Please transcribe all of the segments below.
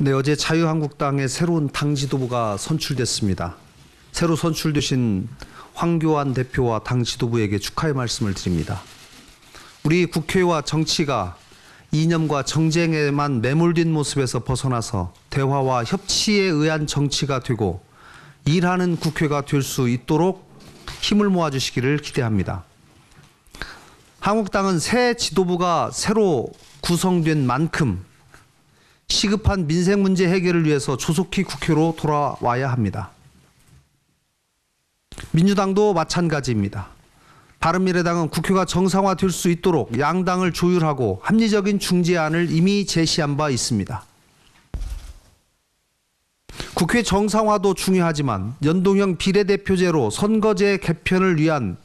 네, 어제 자유한국당의 새로운 당 지도부가 선출됐습니다. 새로 선출되신 황교안 대표와 당 지도부에게 축하의 말씀을 드립니다. 우리 국회와 정치가 이념과 정쟁에만 매몰된 모습에서 벗어나서 대화와 협치에 의한 정치가 되고 일하는 국회가 될 수 있도록 힘을 모아주시기를 기대합니다. 한국당은 새 지도부가 새로 구성된 만큼 시급한 민생 문제 해결을 위해서 조속히 국회로 돌아와야 합니다. 민주당도 마찬가지입니다. 바른미래당은 국회가 정상화될 수 있도록 양당을 조율하고 합리적인 중재안을 이미 제시한 바 있습니다. 국회 정상화도 중요하지만 연동형 비례대표제로 선거제 개편을 위한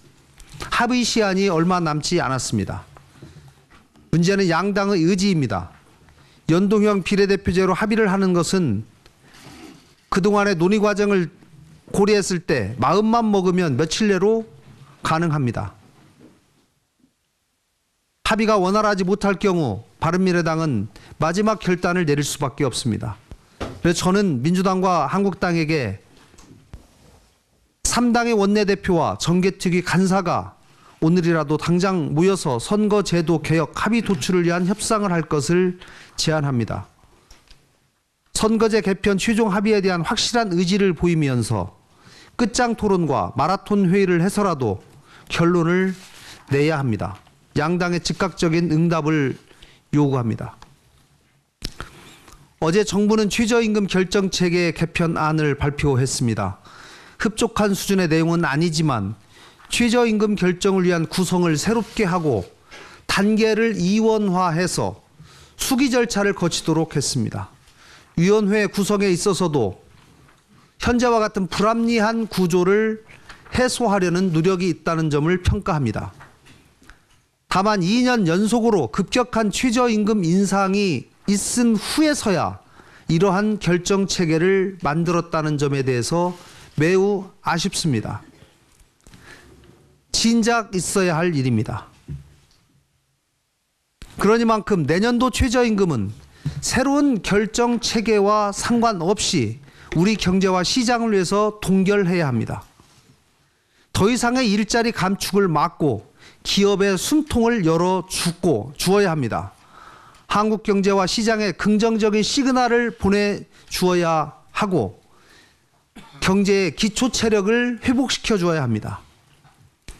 합의 시한이 얼마 남지 않았습니다. 문제는 양당의 의지입니다. 연동형 비례대표제로 합의를 하는 것은 그동안의 논의 과정을 고려했을 때 마음만 먹으면 며칠 내로 가능합니다. 합의가 원활하지 못할 경우 바른미래당은 마지막 결단을 내릴 수밖에 없습니다. 그래서 저는 민주당과 한국당에게 3당의 원내대표와 정개특위 간사가 오늘이라도 당장 모여서 선거제도 개혁 합의 도출을 위한 협상을 할 것을 제안합니다. 선거제 개편 최종 합의에 대한 확실한 의지를 보이면서 끝장 토론과 마라톤 회의를 해서라도 결론을 내야 합니다. 양당의 즉각적인 응답을 요구합니다. 어제 정부는 최저임금 결정체계 개편안을 발표했습니다. 흡족한 수준의 내용은 아니지만 최저임금 결정을 위한 구성을 새롭게 하고 단계를 이원화해서 수기 절차를 거치도록 했습니다. 위원회 구성에 있어서도 현재와 같은 불합리한 구조를 해소하려는 노력이 있다는 점을 평가합니다. 다만 2년 연속으로 급격한 최저임금 인상이 있은 후에서야 이러한 결정 체계를 만들었다는 점에 대해서 매우 아쉽습니다. 진작 있어야 할 일입니다. 그러니만큼 내년도 최저임금은 새로운 결정 체계와 상관없이 우리 경제와 시장을 위해서 동결해야 합니다. 더 이상의 일자리 감축을 막고 기업의 숨통을 열어 주고 주어야 합니다. 한국 경제와 시장에 긍정적인 시그널을 보내 주어야 하고 경제의 기초 체력을 회복시켜 주어야 합니다.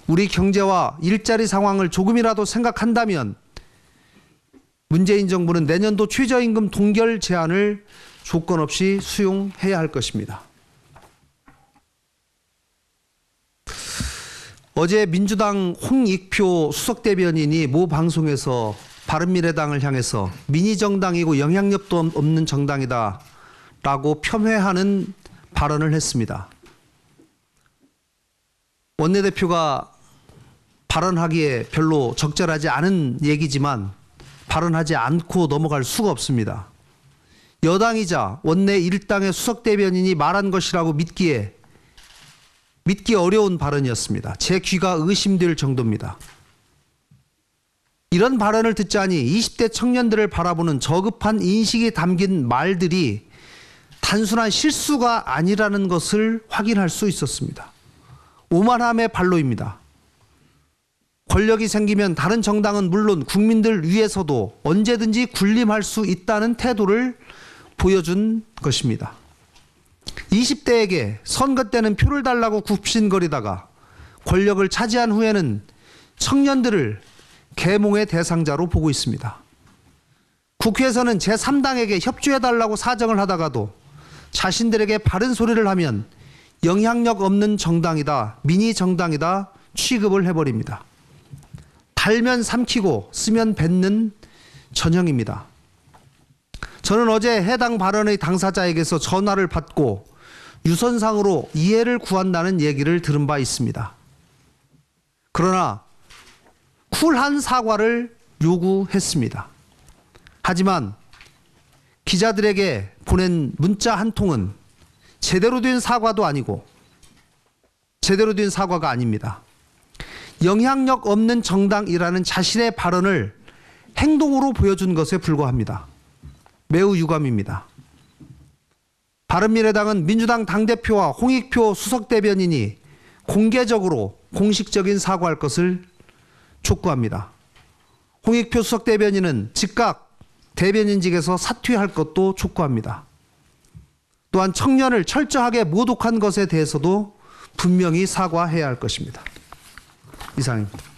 우리 경제와 일자리 상황을 조금이라도 생각한다면 문재인 정부는 내년도 최저임금 동결 제한을 조건 없이 수용해야 할 것입니다. 어제 민주당 홍익표 수석 대변인이 모 방송에서 바른미래당을 향해서 미니 정당이고 영향력도 없는 정당이다 라고 폄훼하는 발언을 했습니다. 원내대표가 발언하기에 별로 적절하지 않은 얘기지만 발언하지 않고 넘어갈 수가 없습니다. 여당이자 원내 일당의 수석 대변인이 말한 것이라고 믿기에 믿기 어려운 발언이었습니다. 제 귀가 의심될 정도입니다. 이런 발언을 듣자니 20대 청년들을 바라보는 저급한 인식이 담긴 말들이 단순한 실수가 아니라는 것을 확인할 수 있었습니다. 오만함의 발로입니다. 권력이 생기면 다른 정당은 물론 국민들 위해서도 언제든지 군림할 수 있다는 태도를 보여준 것입니다. 20대에게 선거 때는 표를 달라고 굽신거리다가 권력을 차지한 후에는 청년들을 계몽의 대상자로 보고 있습니다. 국회에서는 제3당에게 협조해달라고 사정을 하다가도 자신들에게 바른 소리를 하면 영향력 없는 정당이다, 미니 정당이다 취급을 해버립니다. 달면 삼키고 쓰면 뱉는 전형입니다. 저는 어제 해당 발언의 당사자에게서 전화를 받고 유선상으로 이해를 구한다는 얘기를 들은 바 있습니다. 그러나 쿨한 사과를 요구했습니다. 하지만 기자들에게 보낸 문자 한 통은 제대로 된 사과도 아니고 제대로 된 사과가 아닙니다. 영향력 없는 정당이라는 자신의 발언을 행동으로 보여준 것에 불과합니다. 매우 유감입니다. 바른미래당은 민주당 당대표와 홍익표 수석대변인이 공개적으로 공식적인 사과할 것을 촉구합니다. 홍익표 수석대변인은 즉각 대변인직에서 사퇴할 것도 촉구합니다. 또한 청년을 철저하게 모독한 것에 대해서도 분명히 사과해야 할 것입니다. 이상입니다.